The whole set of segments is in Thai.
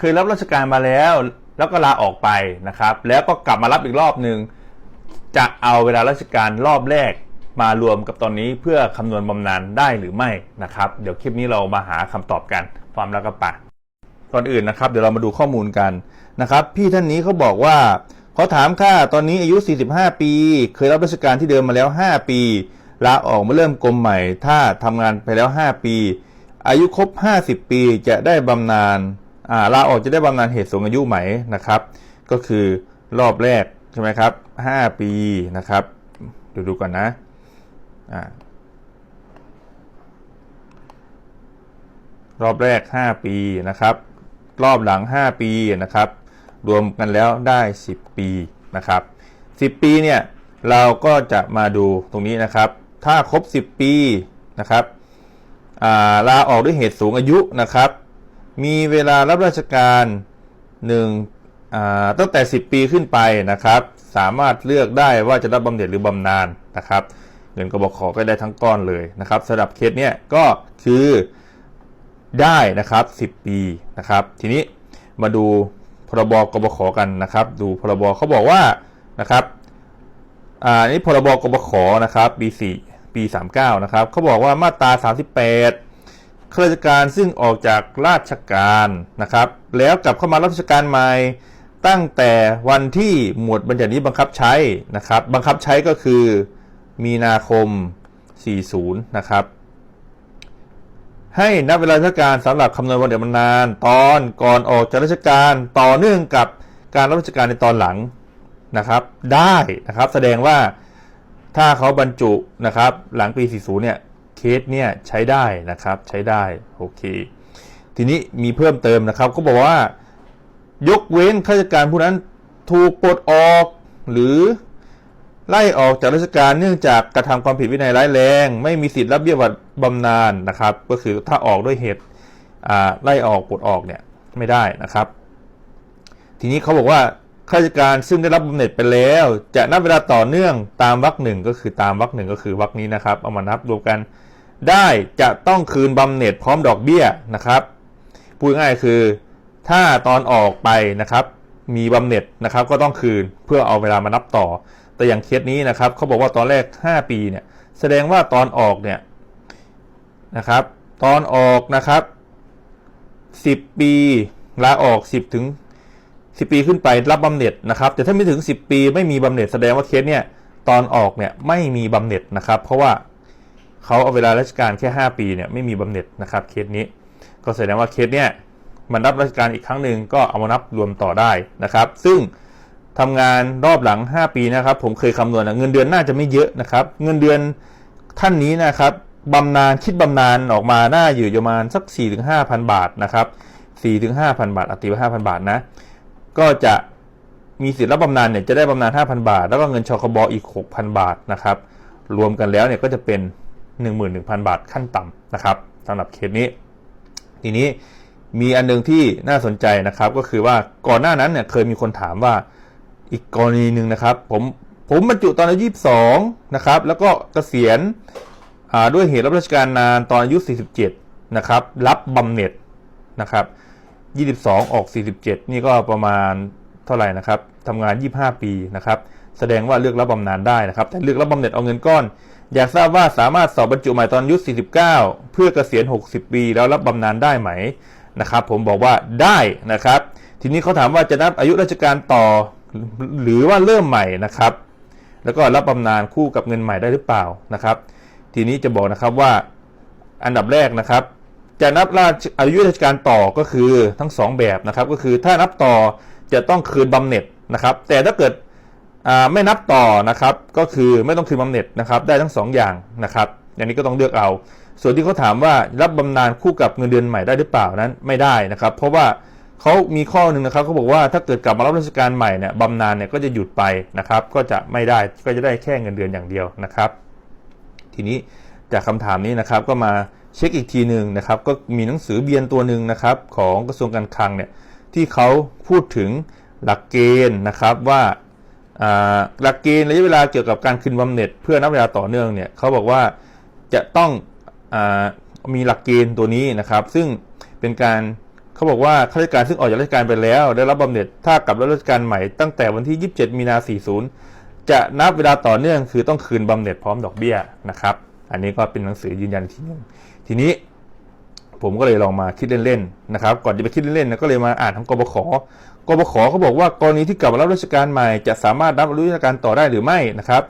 เคยรับราชการมาแล้ว แล้วก็ลาออกไปนะครับ แล้วก็กลับมารับอีกรอบหนึ่งจะเอาเวลาราชการรอบแรกมารวมกับตอนนี้เพื่อคำนวณบำนาญได้หรือไม่นะครับ เดี๋ยวคลิปนี้เรามาหาคำตอบกันความรักกระปะก่อนอื่นนะครับ เดี๋ยวเรามาดูข้อมูลกันนะครับ พี่ท่านนี้เขาบอกว่าเขาถามค่าตอนนี้อายุ 45 ปี เคยรับราชการที่เดิมมาแล้ว 5 ปีลาออกมาเริ่มกรมใหม่ ถ้าทำงานไปแล้ว 5 ปี อายุครบ 50 ปีจะได้บำนาญ ลาออกจะได้บำนาญเหตุสูงอายุไหมนะครับ ก็คือรอบแรกใช่ไหมครับ5ปีนะครับดูดูก่อนนะอ่ารอบแรก 5 ปีนะครับ รอบหลัง 5 ปีนะครับ รวมกันแล้วได้ 10 ปีนะครับ 10 ปีเนี่ยเราก็จะมาดูตรงนี้นะครับ ถ้าครบ 10 ปีนะครับลาออกด้วยเหตุสูงอายุนะครับ มีเวลารับราชการ1อ่าตั้งแต่ 10 ปีขึ้นไปนะครับ สามารถเลือกได้ว่าจะรับบำเหน็จหรือบำนาญนะครับเงินกบขก็ได้ทั้งก้อนเลยนะครับสำหรับเคสเนี้ยก็คือได้นะครับ 10 ปีนะครับ ทีนี้มาดูพรบกบขกันนะครับ ดูพรบเขาบอกว่านะครับอ่านี่พรบกบขนะครับปี4ปี 39นะครับเขาบอกว่ามาตรา 38 ข้าราชการซึ่งออกจากราชการนะครับ แล้วกลับเข้ามารับราชการใหม่ตั้งแต่วันที่หมวดบัญญัตินี้บังคับใช้นะครับ บังคับใช้ก็คือมีนาคม 40 นะครับ ให้นับเวลาราชการสำหรับคำนวณวันเดือนบำนาญตอนก่อนออกจากราชการต่อเนื่องกับการรับราชการในตอนหลังนะครับ ได้นะครับแสดงว่าถ้าเขาบรรจุนะครับ หลังปี 40 เนี่ย เคสเนี่ยใช้ได้นะครับใช้ได้โอเค ทีนี้มีเพิ่มเติมนะครับก็บอกว่า ยกเว้นข้าราชการผู้นั้นถูกปลดออกหรือไล่ออกจากราชการเนื่องจากกระทำความผิดวินัยร้ายแรง ไม่มีสิทธิ์รับเบี้ยบำนาญนะครับ ก็คือถ้าออกด้วยเหตุไล่ออกปลดออกเนี่ยไม่ได้นะครับ ทีนี้เขาบอกว่าข้าราชการซึ่งได้รับบำเหน็จไปแล้ว จะนับเวลาต่อเนื่องตามวรรคหนึ่งก็คือตามวรรคหนึ่งก็คือวรรคนี้นะครับ เอามานับรวมกัน ได้จะต้องคืนบำเหน็จพร้อมดอกเบี้ยนะครับพูดง่ายคือ ถ้าตอนออกไปนะครับ มีบำเหน็จนะครับ ก็ต้องคืนเพื่อเอาเวลามานับต่อ แต่อย่างเคสนี้นะครับเขาบอกว่าตอนแรก 5 ปีเนี่ย แสดงว่าตอนออกเนี่ยนะครับ ตอนออกนะครับ 10 ปีลาออก 10 ถึง 10 ปีขึ้นไปรับบำเหน็จนะครับ แต่ถ้าไม่ถึง 10 ปีไม่มีบำเหน็จแสดงว่าเคสเนี่ยตอนออกเนี่ยไม่มีบำเหน็จนะครับ เพราะว่า เขาเอาเวลาราชการแค่ 5 ปีเนี่ยไม่มีบำเหน็จนะครับเคสนี้ ก็แสดงว่าเคสเนี่ยมันรับราชการอีกครั้งหนึ่งก็เอามานับรวมต่อได้นะครับ ซึ่งทำงานรอบหลัง 5 ปีนะครับ ผมเคยคำนวณเงินเดือนน่าจะไม่เยอะนะครับ เงินเดือนท่านนี้นะครับบำนาญคิดบำนาญออกมาน่าอยู่ประมาณสัก 4-5,000 บาทนะครับ4-5,000 บาทอัติว่า5,000 บาทนะ ก็จะมีสิทธิ์รับบำนาญเนี่ยจะได้บำนาญ5,000 บาท แล้วก็เงินชคบอีก 6,000 บาทนะครับ รวมกันแล้วเนี่ยก็จะเป็น 11,000 บาทขั้นต่ำนะครับสำหรับเคสนี้ ทีนี้มีอันหนึงที่น่าสนใจนะครับก็คือว่าก่อนหน้านั้นเนี่ยเคยมีคนถามว่าอีกกรณีหนึ่งนะครับ ผมผมบรรจุตอนอายุ22นะครับแล้วก็เกษียณด้วยเหตุรับราชการนานตอนอายุ 47นะครับรับบำเหน็จนะครับ22 ออก 47 นี่ก็ประมาณเท่าไหร่นะครับทำงาน 25 ปีนะครับ แสดงว่าเลือกรับบำนาญได้นะครับ แต่เลือกรับบำเหน็จเอาเงินก้อน อยากทราบว่าสามารถสอบบรรจุใหม่ตอนอายุ 49 เพื่อเกษียณ 60 ปี แล้วรับบำนาญได้ไหมนะครับ ผมบอกว่าได้นะครับ ทีนี้เขาถามว่าจะนับอายุราชการต่อ หรือว่าเริ่มใหม่นะครับ แล้วก็รับบำนาญคู่กับเงินใหม่ได้หรือเปล่านะครับ ทีนี้จะบอกนะครับว่าอันดับแรกนะครับ จะนับราชอายุราชการต่อก็คือทั้งสองแบบนะครับ ก็คือถ้านับต่อจะต้องคืนบำเหน็จนะครับ แต่ถ้าเกิด ไม่นับต่อนะครับ ก็คือไม่ต้องคืนบำเหน็จนะครับ ได้ทั้งสองอย่างนะครับ อย่างนี้ก็ต้องเลือกเอา ส่วนที่เขาถามว่ารับบำนาญคู่กับเงินเดือนใหม่ได้หรือเปล่านั้นไม่ได้นะครับ เพราะว่าเขามีข้อหนึ่งนะครับเขาบอกว่าถ้าเกิดกลับมารับราชการใหม่เนี่ยบำนาญเนี่ยก็จะหยุดไปนะครับ ก็จะไม่ได้ก็จะได้แค่เงินเดือนอย่างเดียวนะครับ ทีนี้จากคำถามนี้นะครับก็มาเช็คอีกทีหนึ่งนะครับ ก็มีหนังสือเบียนตัวหนึ่งนะครับ ของกระทรวงการคลังเนี่ยที่เขาพูดถึงหลักเกณฑ์นะครับว่า หลักเกณฑ์ระยะเวลาเกี่ยวกับการคืนบำเหน็จเพื่อนับเวลาต่อเนื่องเนี่ยเขาบอกว่าจะต้องอมีหลักเกณฑ์ตัวนี้นะครับ ซึ่งเป็นการเขาบอกว่าข้าราชการซึ่งออกจากราชการไปแล้ว ได้รับบำเหน็จถ้ากลับรับราชการใหม่ตั้งแต่วันที่ 27 มีนา 40 จะนับเวลาต่อเนื่อง คือต้องคืนบำเหน็จพร้อมดอกเบี้ยนะครับ อันนี้ก็เป็นหนังสือยืนยันอีกทีหนึงทีนี้ผมก็เลยลองมาคิดเล่นๆนะครับ ก่อนจะไปคิดเล่นๆนะก็เลยมาอ่านของกบขกบขเขาบอกว่ากรณีที่กลับมารับราชการใหม่ จะสามารถรับรู้ราชการต่อได้หรือไม่นะครับ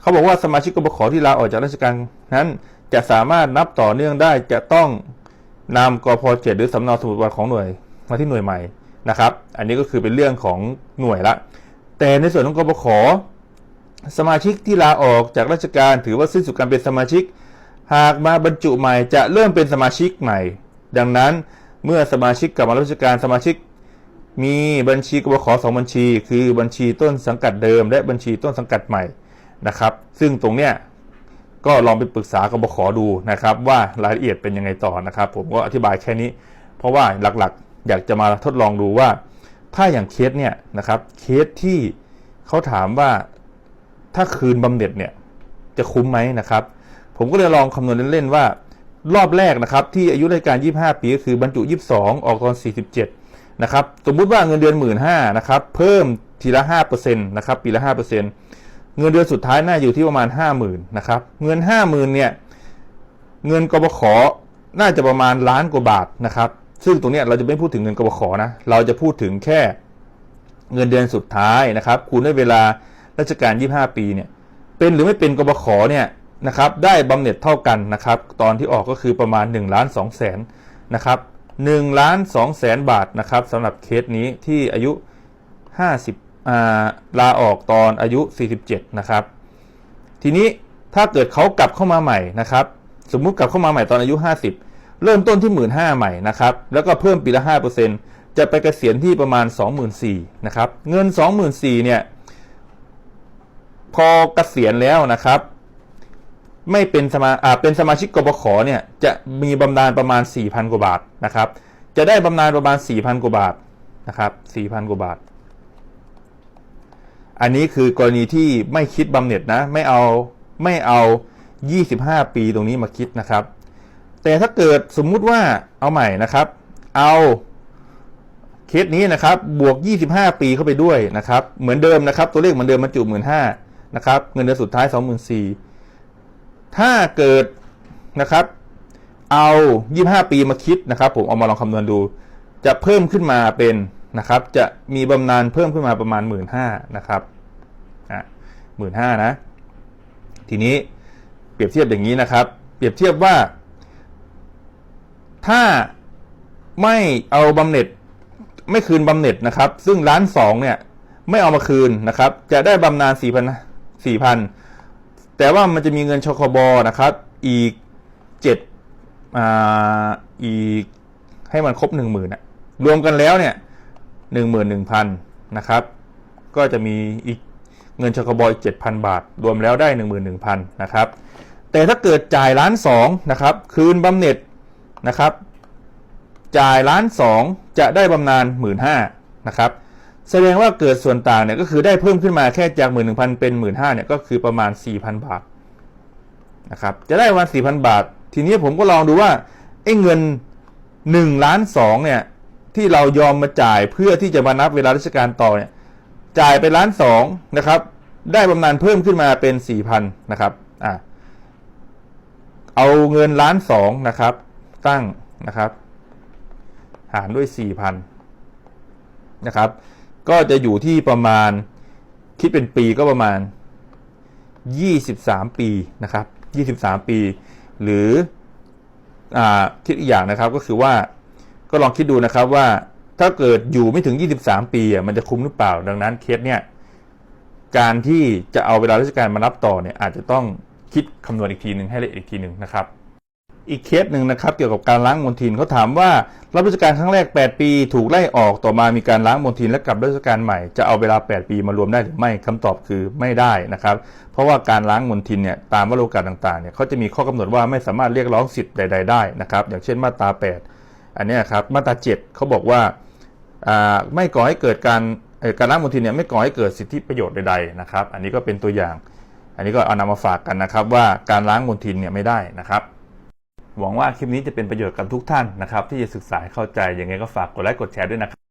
เขาบอกว่าสมาชิกกบขที่ลาออกจากราชการนั้น จะสามารถนับต่อเนื่องได้จะต้องนำกพเจ็ดหรือสำเนาสมุดบัตรของหน่วยมาที่หน่วยใหม่นะครับ อันนี้ก็คือเป็นเรื่องของหน่วยละ แต่ในส่วนของกบขสมาชิกที่ลาออกจากราชการถือว่าสิ้นสุดการเป็นสมาชิก หากมาบรรจุใหม่จะเริ่มเป็นสมาชิกใหม่ ดังนั้นเมื่อสมาชิกกลับมารับราชการสมาชิก มีบัญชีกบขสองบัญชี คือบัญชีต้นสังกัดเดิม และบัญชีต้นสังกัดใหม่นะครับ ซึ่งตรงเนี้ยก็ลองไปปรึกษากบขดูนะครับ ว่ารายละเอียดเป็นยังไงต่อนะครับ ผมก็อธิบายแค่นี้ เพราะว่าหลักๆ อยากจะมาทดลองดูว่า ถ้าอย่างเคสเนี่ยนะครับเคสที่เขาถามว่าถ้าคืนบำเหน็จเนี่ยจะคุ้มไหมนะครับ ผมก็เลยลองคำนวณเล่นๆว่า รอบแรกนะครับ ที่อายุราชการ 25 ปีก็คือบรรจุ 22 ออกตอน 47 นะครับสมมุติว่าเงินเดือน1 5ื่นนะครับเพิ่มทีละ5%นะครับปีละ5%เงินเดือนสุดท้ายน่าอยู่ที่ประมาณ50,000นะครับเงิน50,000เนี่ยเงินกบขน่าจะประมาณล้านกว่าบาทนะครับ ซึ่งตรงนี้เราจะไม่พูดถึงเงินกบขนะ เราจะพูดถึงแค่เงินเดือนสุดท้ายนะครับ คูณด้วยเวลาราชการ 25 ปีเนี่ย เป็นหรือไม่เป็นกบขเนี่ยนะครับ ได้บำเหน็จเท่ากันนะครับ ตอนที่ออกก็คือประมาณ1ล้าน2แสนนะครับ 1ล้าน2แสนบาทนะครับสำหรับเคสนี้ที่อายุ 50อ่าลาออกตอนอายุ 47 นะครับ ทีนี้ถ้าเกิดเขากลับเข้ามาใหม่นะครับ สมมุติกลับเข้ามาใหม่ตอนอายุ 50 เริ่มต้นที่ 1 5ื่นใหม่นะครับ แล้วก็เพิ่มปีละ 5%จะไปเกษียณที่ประมาณ 24,000นะครับ เงิน 24,000เนี่ย พอเกษียณแล้วนะครับ ไม่เป็นสมาอ่าเป็นสมาชิกกบขเนี่ยจะมีบำนาญประมาณ 4,000 กว่าบาทนะครับ จะได้บำนาญประมาณ 4,000 กว่าบาทนะครับ 4,000 กว่าบาท อันนี้คือกรณีที่ไม่คิดบำเหน็จนะ ไม่เอาไม่เอา 25 ปีตรงนี้มาคิดนะครับ แต่ถ้าเกิดสมมุติว่าเอาใหม่นะครับ เอาเคสนี้นะครับบวก 25 ปีเข้าไปด้วยนะครับ เหมือนเดิมนะครับ ตัวเลขเหมือนเดิมมันจุหมื่นห้านะครับ เงินเดือนสุดท้าย 24,000 ถ้าเกิดนะครับ เอา 25 ปีมาคิดนะครับ ผมเอามาลองคำนวณดู จะเพิ่มขึ้นมาเป็นนะครับ จะมีบำนาญเพิ่มขึ้นมาประมาณ 1 5ื่นนะครับอะหมื่นห้านะ ทีนี้เปรียบเทียบอย่างนี้นะครับ เปรียบเทียบว่า ถ้าไม่เอาบำเหน็จไม่คืนบำเหน็จนะครับ ซึ่งล้านสองเนี่ย ไม่เอามาคืนนะครับ จะได้บำนาญสี่พันสี่พัน แต่ว่ามันจะมีเงินชคบนะครับ อีกเจ็ดอ่าอีกให้มันครบหนึ่งหมื่นรวมกันแล้วเนี่ยหนึ่งหมื่นหนึ่งพันนะครับ ก็จะมีอีกเงินชคบอีกเจ็ดพันบาท รวมแล้วได้หนึ่งหมื่นหนึ่งพันนะครับแต่ถ้าเกิดจ่ายล้านสองนะครับ คืนบำเหน็จนะครับ จ่ายล้านสองจะได้บำนาญหมื่นห้านะครับ แสดงว่าเกิดส่วนต่างเนี่ยก็คือได้เพิ่มขึ้นมาแค่จากหมื่นหนึ่งพันเป็นหมื่นห้าเนี่ยก็คือประมาณสี่พันบาทนะครับจะได้วันสี่พันบาท ทีนี้ผมก็ลองดูว่าไอ้เงินหนึ่งล้านสองเนี่ยที่เรายอมมาจ่ายเพื่อที่จะมานับเวลาราชการต่อเนี่ยจ่ายไปล้านสองนะครับ ได้บำนาญเพิ่มขึ้นมาเป็นสี่พันนะครับอ่าเอาเงินล้านสองนะครับ ตั้งนะครับ หารด้วยสี่พันนะครับ ก็จะอยู่ที่ประมาณคิดเป็นปีก็ประมาณ 23 ปีนะครับ 23 ปี หรืออคิดอีกอย่างนะครับก็คือว่าก็ลองคิดดูนะครับว่าถ้าเกิดอยู่ไม่ถึง 23 ปีอะมันจะคุ้มหรือเปล่า ดังนั้นเคสเนี่ยการที่จะเอาเวลาราชการมานับต่อเนี่ยอาจจะต้องคิดคำนวณอีกทีหนึ่งให้ละเอียดอีกทีหนึ่งนะครับ อีกเคสหนึ่งนะครับเกี่ยวกับการล้างมลทินเขาถามว่ารับราชการครั้งแรก 8 ปี ถูกไล่ออกต่อมามีการล้างมลทินและกลับราชการใหม่จะเอาเวลา 8 ปีมารวมได้หรือไม่คำตอบคือไม่ได้นะครับ เพราะว่าการล้างมลทินเนี่ยตามวโรกาสต่างๆเนี่ยเขาจะมีข้อกำหนดว่าไม่สามารถเรียกร้องสิทธิ์ใด ๆได้นะครับอย่างเช่นมาตรา 8 อันนี้ครับมาตรา 7เขาบอกว่าไม่ก่อให้เกิดการการล้างมลทินเนี่ยไม่ก่อให้เกิดสิทธิประโยชน์ใดๆนะครับ อันนี้ก็เป็นตัวอย่าง อันนี้ก็เอานำมาฝากกันนะครับว่าการล้างมลทินเนี่ยไม่ได้นะครับ หวังว่าคลิปนี้จะเป็นประโยชน์กับทุกท่านนะครับ ที่จะศึกษาเข้าใจยังไงก็ฝากกดไลค์กดแชร์ด้วยนะครับ